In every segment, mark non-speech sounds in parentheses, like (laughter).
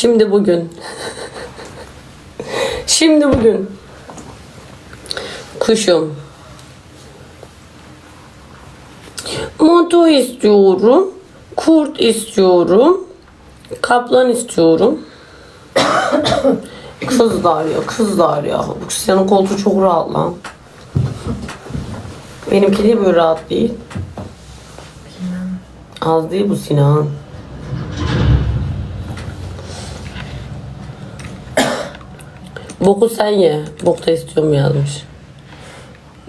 Şimdi bugün. Şimdi bugün. Kuşum. Moto istiyorum. Kurt istiyorum. Kaplan istiyorum. kızlar ya kızlar ya. Bu Sinan'ın koltuğu çok rahat lan. Benimki niye böyle rahat değil? Az değil bu Sinan. Boku sen ye. Bok da istiyorum yazmış.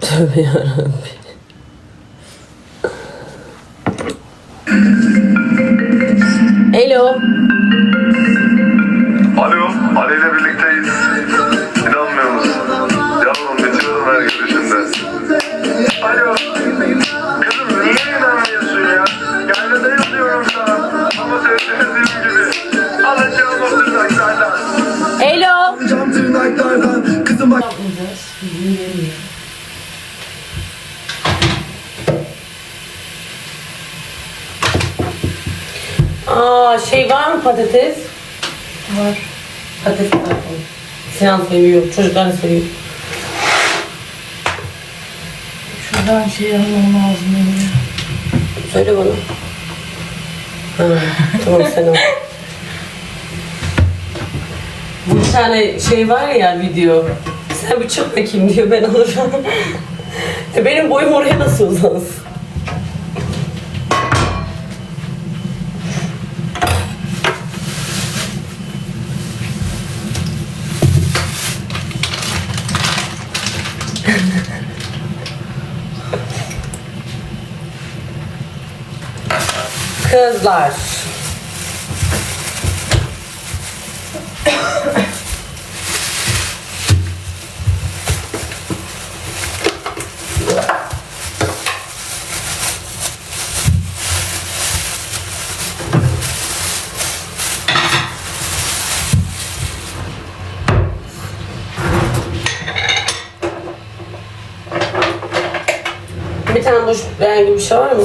(laughs) Tövbe yarabbim. Hello. Sinan seviyor. Çocuklar seviyor. Şuradan şey almam lazım benim. Söyle bana. Ha, tamam sen al. Bu bir tane şey var ya video. Sen bir çık bakayım diyor ben alırım. E Benim boyum oraya nasıl uzansın? Kızlar. Bir tane boş rengi bir şey var mı?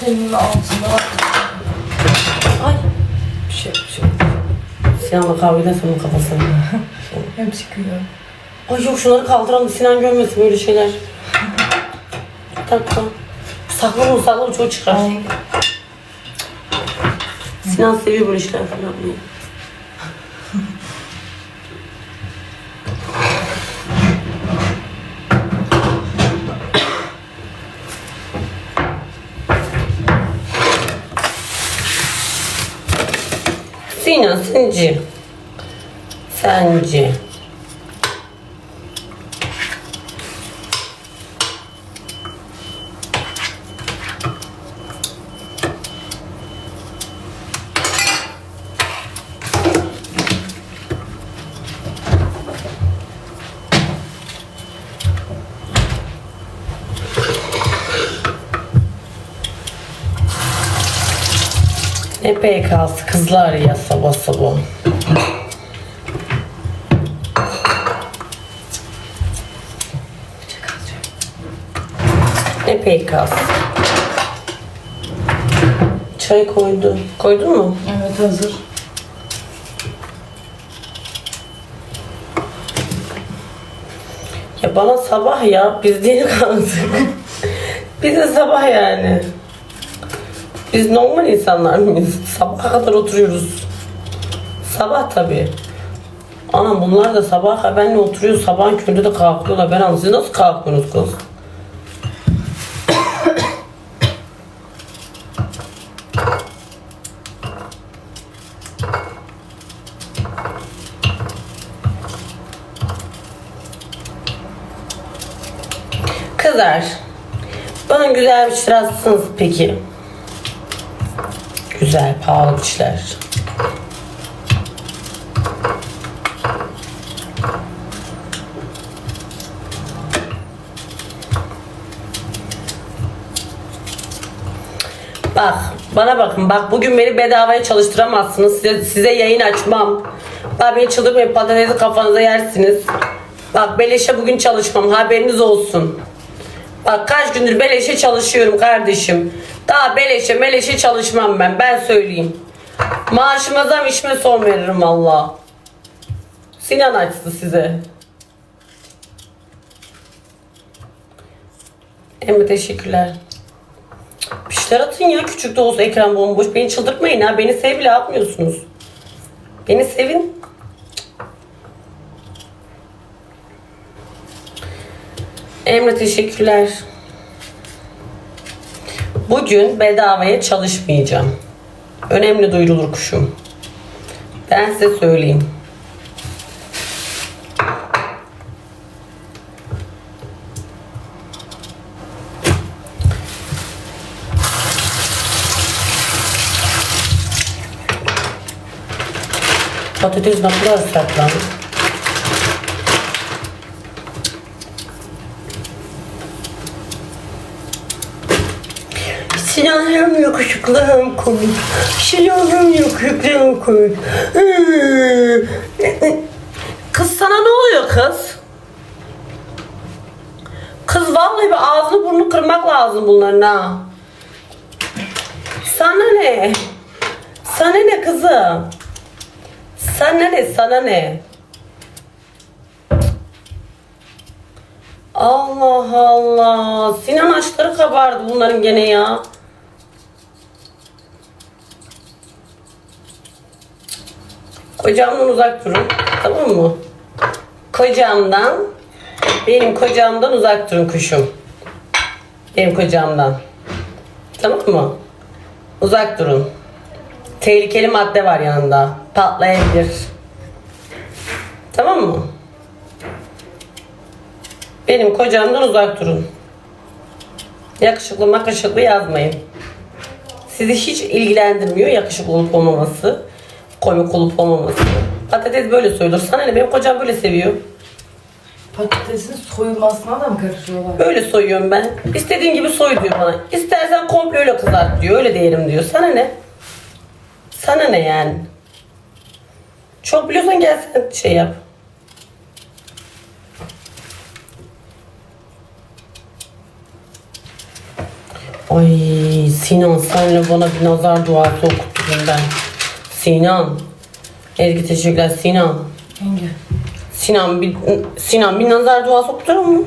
Senin altında var. Ay. Bir şey, bir şey. Sinan'la kavgadan sonra kafasına. (laughs) Hep çıkıyor. Ay yok şunları kaldıralım Sinan görmesin böyle şeyler. Dakika. Saklı bunu saklı çok çıkar. Ay. Sinan seviyor böyle şeyler falan yapmayı. Sinan sence? Sence ne PK'sı kızlar ya sabah sabah. Ne PK'sı? Çay koydu. Koydun mu? Evet hazır. Ya bana sabah ya. Biz değil kaldık. Bize sabah yani. Biz normal insanlar mıyız? Sabaha kadar oturuyoruz. Sabah tabii. Anam bunlar da sabah benimle oturuyor. Sabahın köründe de kalkıyorlar. Ben anlasın. Nasıl kalkıyorsunuz kız? Kızlar. Bana güzel bir şeyler atsanız peki. Güzel, pahalı bir şeyler. Bak, bana bakın. Bak bugün beni bedavaya çalıştıramazsınız. Size, size yayın açmam. Bak beni çıldırmayın patatesi kafanıza yersiniz. Bak beleşe bugün çalışmam. Haberiniz olsun. Bak kaç gündür beleşe çalışıyorum kardeşim. Daha beleşe meleşe çalışmam ben. Ben söyleyeyim. Maaşıma zam işime son veririm valla. Sinan açtı size. Emre teşekkürler. Bir şeyler atın ya küçük de olsa ekran bomboş. Beni çıldırtmayın ha. Beni sev bile yapmıyorsunuz. Beni sevin. Emre teşekkürler. Bugün bedavaya çalışmayacağım. Önemli duyurulur kuşum. Ben size söyleyeyim. Patates ne kadar sert Sinan hem yakışıklı hem komik. Sinan hem yakışıklı hem komik. Kız sana ne oluyor kız? Kız vallahi bir ağzını burnunu kırmak lazım bunların ha. Sana ne? Sana ne kızım? Sana ne? Sana ne? Allah Allah. Sinan açları kabardı bunların gene ya. Kocamdan uzak durun. Tamam mı? Kocamdan benim kocamdan uzak durun kuşum. Benim kocamdan. Tamam mı? Uzak durun. Tehlikeli madde var yanında. Patlayabilir. Tamam mı? Benim kocamdan uzak durun. Yakışıklı makışıklı yazmayın. Sizi hiç ilgilendirmiyor yakışıklı olup olmaması. Komik olup olmaması. Patates böyle soyulur. Sana ne benim kocam böyle seviyor. Patatesin soyulmasına da mı karışıyorlar? Böyle soyuyorum ben. İstediğin gibi soy diyor bana. İstersen komple öyle kızart diyor. Öyle de yerim diyor. Sana ne? Sana ne yani? Çok biliyorsan gel sen şey yap. Ay Sinan senle bana bir nazar duası okuttun ben. Sinan. Ezgi teşekkürler Sinan. Yenge. Sinan bir Sinan bir nazar duası okutur mu?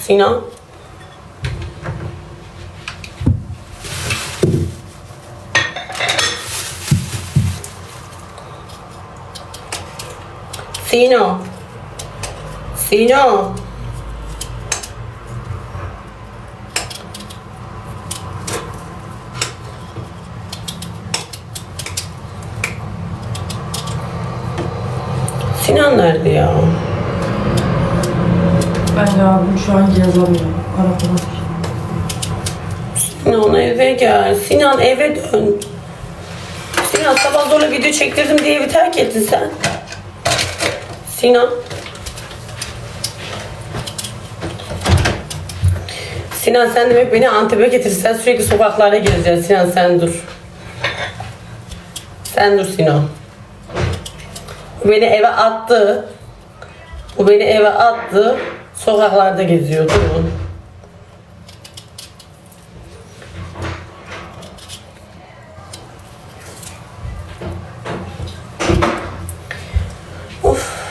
Sinan. Sino. Sino. Sinan nerede ya? Bence abim şu an yazamıyor. Arabada. Sinan eve gel. Sinan eve dön. Sinan sabah zorla video çektirdim diye evi terk ettin sen. Sinan. Sinan sen demek beni Antep'e getirirsen sürekli sokaklarda gezeceğiz. Sinan sen dur. Sen dur Sinan. Beni eve attı. Bu beni eve attı. Sokaklarda geziyor. Durun. Of.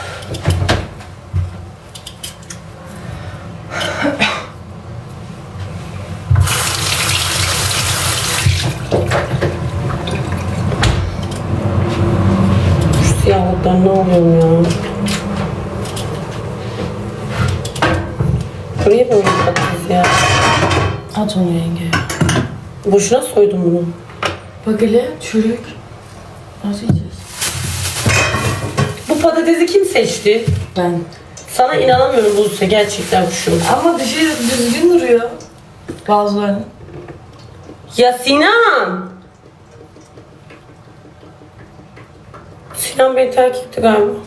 Şu oluyorum ya? Niye böyle ya? At onu yenge. Boşuna soydum bunu. Bak hele çürük. Nasıl yiyeceğiz? Bu patatesi kim seçti? Ben. Sana inanamıyorum Buse gerçekten kuşum. Ama dışı düzgün duruyor. Bazılarının. Ya Sinan! Sinan beni terk etti galiba.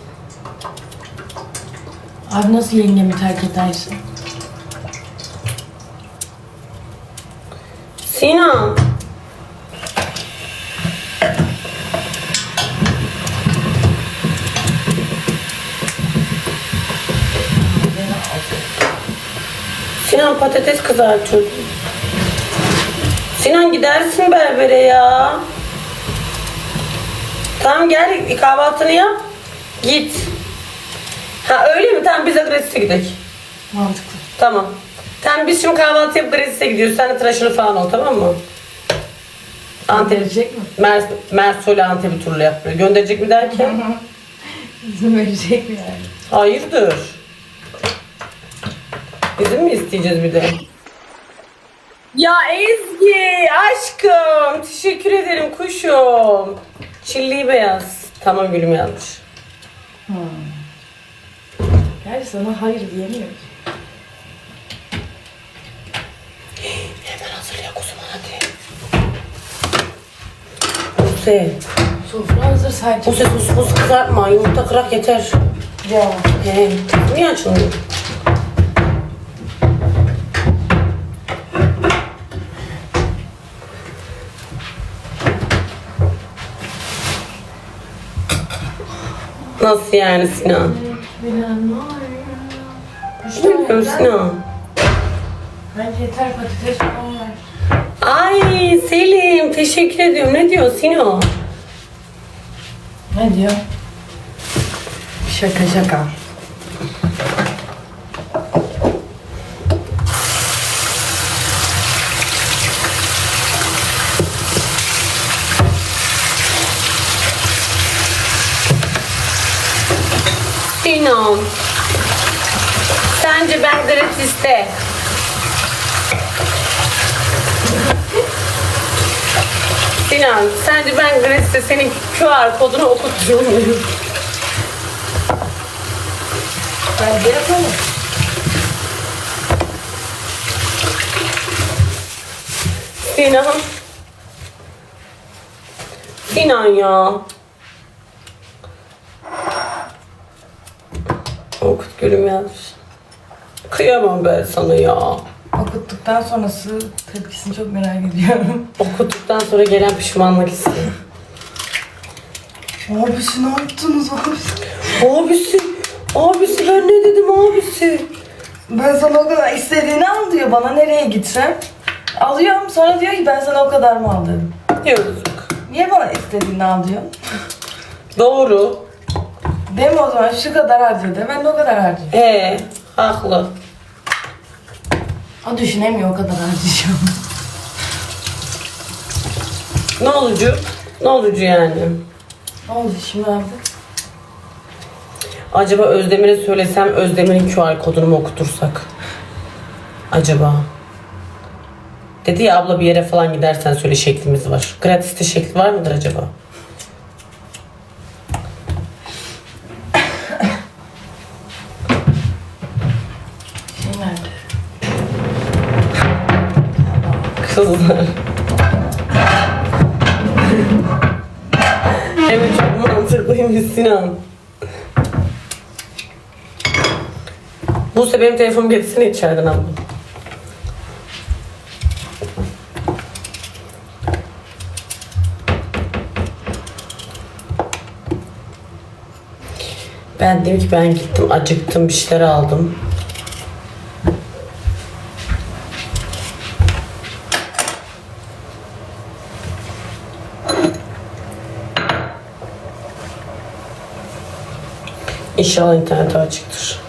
Abi nasıl yengemi terk edersin? Sinan! Sinan patates kızartıyordum. Sinan gidersin berbere ya. Tamam gel kahvaltını yap. Git. Ha öyle mi? Tamam biz de Gratis'e gidelim. Mantıklı. Tamam. Tamam biz şimdi kahvaltı yapıp Gratis'e gidiyoruz. Sen de tıraşını falan ol tamam mı? Antep. Mi? Mers, Mersol'e Antep'i turlu yapıyor. Gönderecek mi derken? İzin verecek mi yani? Hayırdır? Bizim mi isteyeceğiz bir de? Ya Ezgi aşkım teşekkür ederim kuşum. Çilli beyaz. Tamam gülüm yazmış. Gerçi sana hayır diyemiyor. Hemen hazırlayak o zaman hadi. Buse. Sofra hazır sadece. Buse sus sus kızartma. Yumurta kırak yeter. Ya. He. Niye açılmıyor? Nasıl yani Sinan? Bilmiyorum Sinan. Bence yeter patates falan. Ay Selim teşekkür ediyorum. Ne diyor Sino? Ne diyor? Şaka şaka. Sinan. Sence ben gratis'te Sinan, sence ben gratis'te senin QR kodunu okutturuyor muyum? Bence yapalım. Sinan. Sinan ya. Okut gülüm yazmış. Kıyamam ben sana ya. Okuttuktan sonrası tepkisini çok merak ediyorum. (laughs) Okuttuktan sonra gelen pişmanlık hissi. Abisi ne yaptınız abisi? Abisi, abisi ben ne dedim abisi? Ben sana o kadar istediğini al diyor bana nereye gitsem. Alıyorum sonra diyor ki ben sana o kadar mı al dedim. Yazık. Niye bana istediğini al diyor? Doğru. Deme o zaman şu kadar harca de ben de o kadar harcayayım. He, haklı. O düşünemiyor o kadar harcayacağım. Ne olucu? Ne olucu yani? ne oldu şimdi abi? Acaba Özdemir'e söylesem Özdemir'in QR kodunu mu okutursak? Acaba? Dedi ya abla bir yere falan gidersen söyle şeklimiz var. Gratis'te şekli var mıdır acaba? Buse benim telefonumu getirsene içeriden abla. Ben dedim ki ben gittim acıktım bir şeyler aldım. İnşallah interneti açıktır.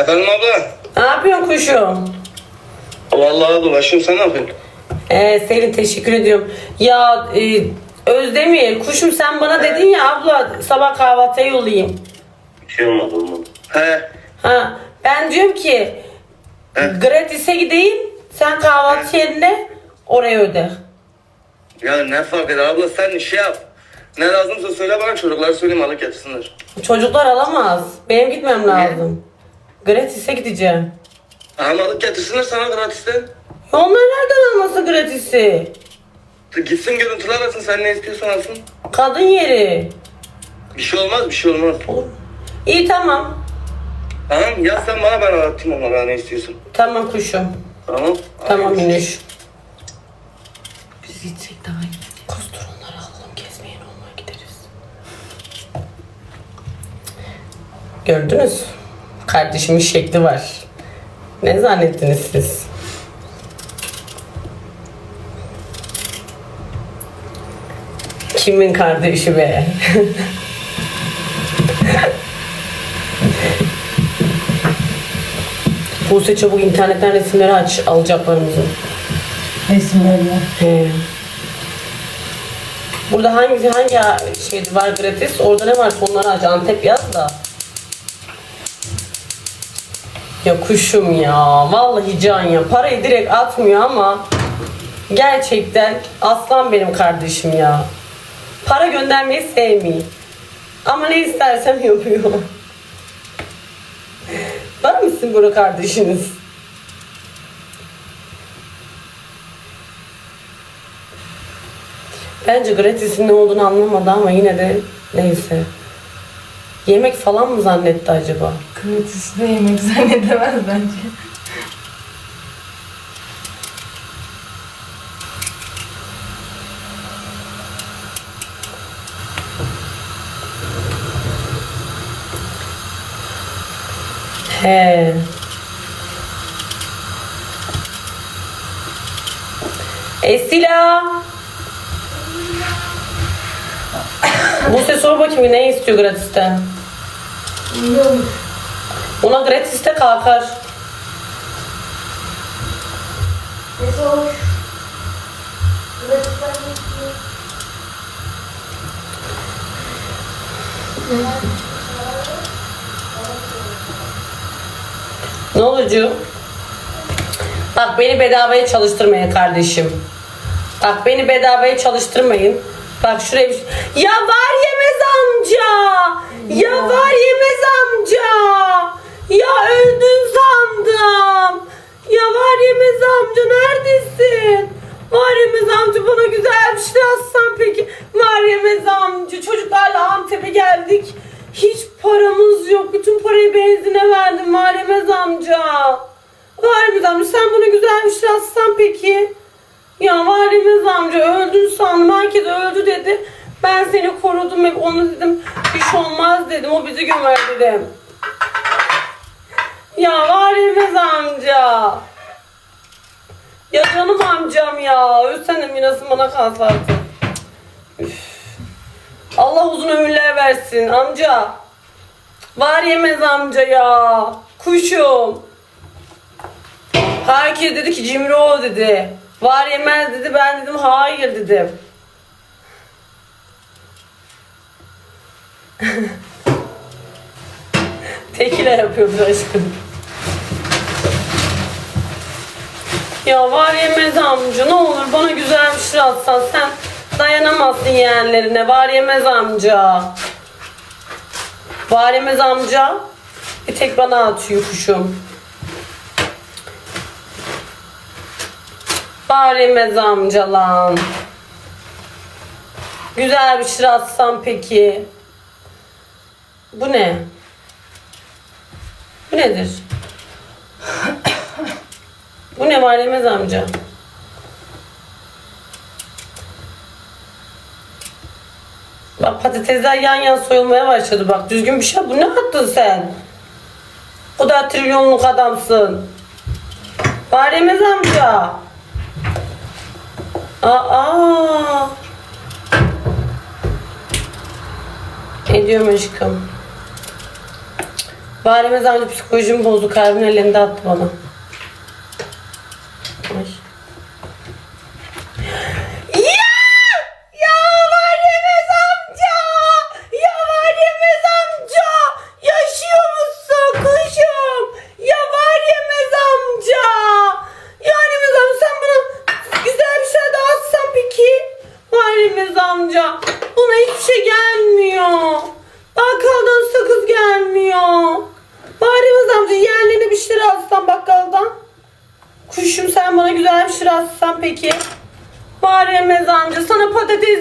Efendim abla. Ne yapıyorsun kuşum? Vallahi dolaşıyorum sen ne yapıyorsun? Ee, Selin teşekkür ediyorum. Ya e, Özdemir kuşum sen bana dedin ya abla sabah kahvaltıya yollayayım. Bir şey olmadı olmadı. He. Ha ben diyorum ki He. gratis'e gideyim sen kahvaltı yerine oraya öde. Ya ne fark eder abla sen şey yap. Ne lazımsa söyle bana çocuklar söyleyeyim alıp getirsinler. Çocuklar alamaz. Benim gitmem lazım. Gratis'e gideceğim. Ama alıp getirsinler sana gratisten. Ya onlar nereden alması gratis'i? Gitsin görüntüler alsın sen ne istiyorsan alsın. Kadın yeri. Bir şey olmaz bir şey olmaz. İyi tamam. Tamam yaz sen bana ben anlatayım onlara ne istiyorsun. Tamam kuşum. Tamam. Tamam. Biz Biz gitsek daha iyi. Kustur onları alalım gezmeye normal gideriz. Gördünüz. Kardeşimin şekli var. Ne zannettiniz siz? Kimin kardeşi be? (laughs) Buse çabuk internetten resimleri aç alacaklarımızı. Resimlerine. He. Burada hangi hangi şey var gratis? Orada ne varsa onları aç. Antep yaz da. Ya kuşum ya. Vallahi can ya. Parayı direkt atmıyor ama gerçekten aslan benim kardeşim ya. Para göndermeyi sevmiyor. Ama ne istersem (laughs) yapıyor. Var mısın burada kardeşiniz? Bence gratisin ne olduğunu anlamadı ama yine de neyse. Yemek falan mı zannetti acaba? Gratis de yemek zannedemez bence. He. Esila. Buse sor bakayım ne istiyor gratisten? Ona gratiste kalkar. Ne olucu? Bak beni bedavaya çalıştırmayın kardeşim. Bak beni bedavaya çalıştırmayın. Bak şuraya bir şey- Ya var yemez amca. Ya var yemez amca. Ya öldün sandım. Ya var yemez amca neredesin? Var yemez amca bana güzel bir şey yazsan peki. Var yemez amca çocuklarla Antep'e geldik. Hiç paramız yok. Bütün parayı benzine verdim var yemez amca. Var yemez amca sen bana güzel bir şey yazsan peki. Ya valimiz amca öldün sandım. Herkes öldü dedi. Ben seni korudum hep onu dedim. Bir şey olmaz dedim. O bizi gömer dedim. Ya valimiz amca. Ya canım amcam ya. Ölsen de mirasın bana kalsa artık. Allah uzun ömürler versin amca. Var yemez amca ya. Kuşum. Herkes dedi ki Cimro dedi. Var yemez dedi. Ben dedim hayır dedim. (laughs) Tekile yapıyordur aşkım. Ya var yemez amca ne olur bana güzel bir şey atsan sen dayanamazsın yeğenlerine var yemez amca. Var yemez amca bir tek bana atıyor kuşum. Bağırmaz amca lan. Güzel bir şey atsam peki. Bu ne? Bu nedir? Bu ne Valemez amca? Bak patatesler yan yan soyulmaya başladı bak. Düzgün bir şey. Bu ne attın sen? O da trilyonluk adamsın. Valemez amca. Aa. Ediyorum aşkım. Valimiz amca psikolojimi bozdu. Kalbin elinde attı bana.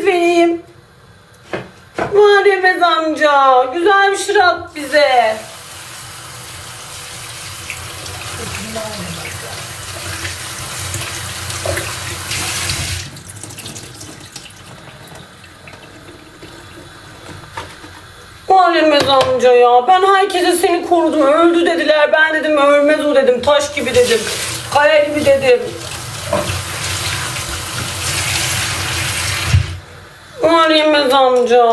vereyim. Muharrem amca güzel bir şırap bize. Muharrem amca ya ben herkese seni korudum öldü dediler ben dedim ölmez o dedim taş gibi dedim kaya gibi dedim Muharremez amca.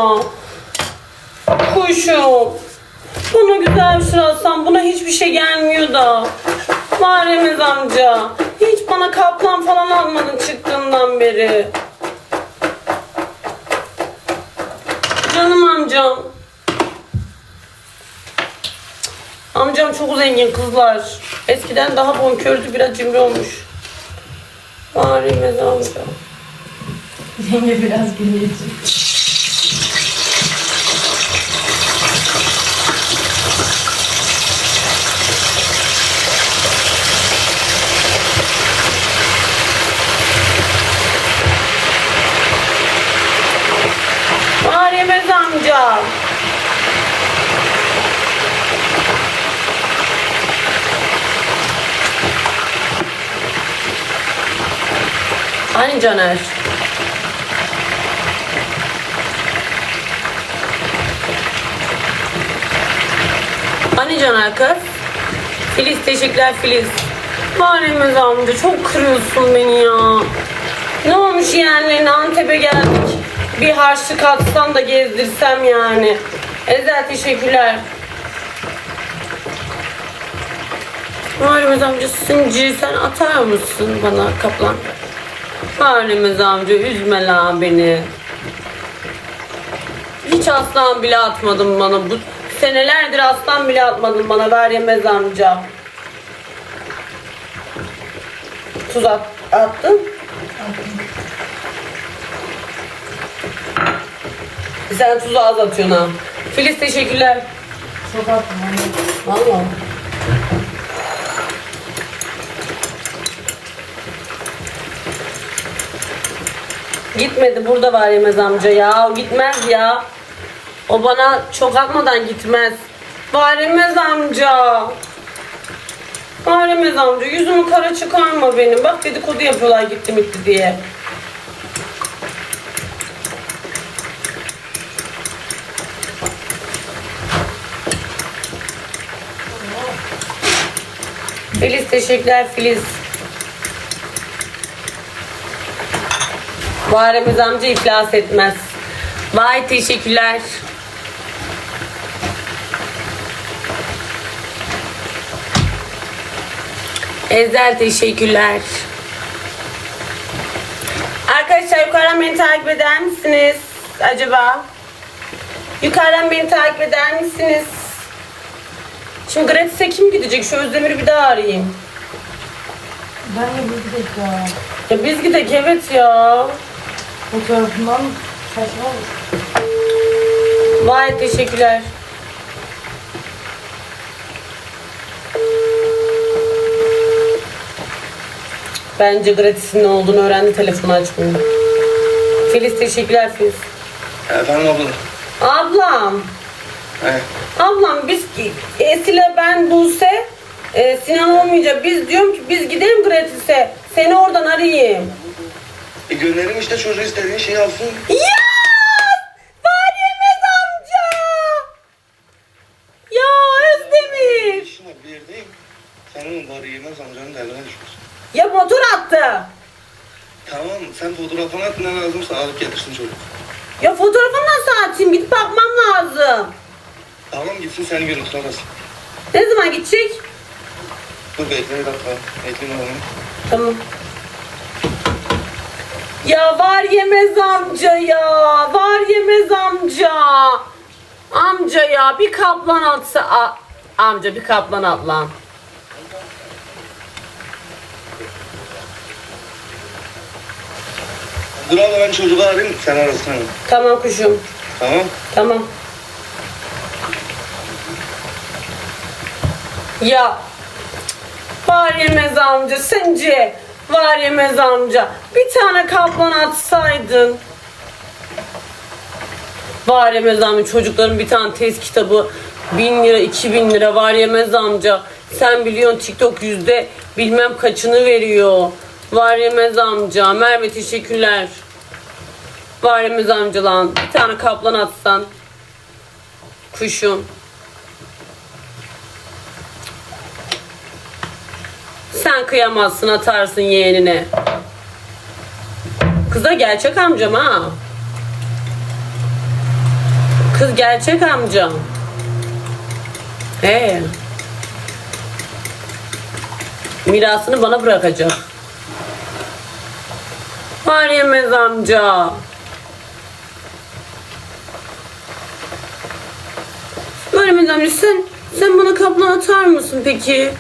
Kuşum. Bana güzel bir alsan buna hiçbir şey gelmiyor da. Muharremez amca. Hiç bana kaplan falan almadın çıktığından beri. Canım amcam. Amcam çok zengin kızlar. Eskiden daha bonkördü biraz cimri olmuş. Muharremez amca. Yenge biraz amca. Hani Caner? Caner kız? Filiz teşekkürler Filiz. Muharremez amca çok kırıyorsun beni ya. Ne olmuş yeğenlerine Antep'e geldik. Bir harçlık atsam da gezdirsem yani. Ezel teşekkürler. Muharremez amca Sinci sen atar mısın bana kaplan? Muharremez amca üzme la beni. Hiç aslan bile atmadın bana bu senelerdir aslan bile atmadın bana ver yemez amca. Tuz at, attın. Sen tuzu az atıyorsun ha. Filiz teşekkürler. Çok attım anne. Valla. Gitmedi burada var yemez amca ya. O gitmez ya. O bana çok atmadan gitmez. Varemez amca. Varemez amca yüzümü kara çıkarma benim. Bak dedikodu yapıyorlar gitti gitti diye. Filiz teşekkürler Filiz. Varemiz amca iflas etmez. Vay teşekkürler. Ezel teşekkürler. Arkadaşlar yukarıdan beni takip eder misiniz? Acaba? Yukarıdan beni takip eder misiniz? Şimdi gratis'e kim gidecek? Şu Özdemir'i bir daha arayayım. Ben de bir gidelim ya. Ya biz gidek evet ya. Fotoğrafından saçma olur. Vay teşekkürler. Bence gratis'in ne olduğunu öğrendi telefonu açmıyor. Filiz teşekkürler Filiz. Efendim abla. Ablam. He. Ablam biz Esile ben Buse e, Sinan olmayacak. Biz diyorum ki biz gidelim gratis'e. Seni oradan arayayım. E gönderim işte çocuğu istediğin şeyi alsın. Ya! Senin bari yemez amcanın derdine düşmüş. Ya motor attı. Tamam sen fotoğrafını at ne lazımsa alıp getirsin çocuk. Ya fotoğrafını nasıl atayım? Gidip bakmam lazım. Tamam gitsin seni görüntüle arasın. Ne zaman gidecek? Dur bekle bir dakika. Bekle onu. Tamam. Ya var yemez amca ya. Var yemez amca. Amca ya bir kaplan atsa. A- amca bir kaplan at lan. Dur abla ben çocuğu arayayım sen arasın. Tamam kuşum. Tamam. Tamam. Ya var yemez amca sence var yemez amca bir tane kaplan atsaydın. Var yemez amca çocukların bir tane test kitabı bin lira iki bin lira var yemez amca. Sen biliyorsun TikTok yüzde bilmem kaçını veriyor. Var yemez amca. Merve teşekkürler. Var yemez amca lan. Bir tane kaplan atsan. Kuşum. Sen kıyamazsın atarsın yeğenine. Kız gerçek amcam ha. Kız gerçek amcam. He. Mirasını bana bırakacak. Var yemez amca. Var yemez amca sen, sen bana kaplan atar mısın peki?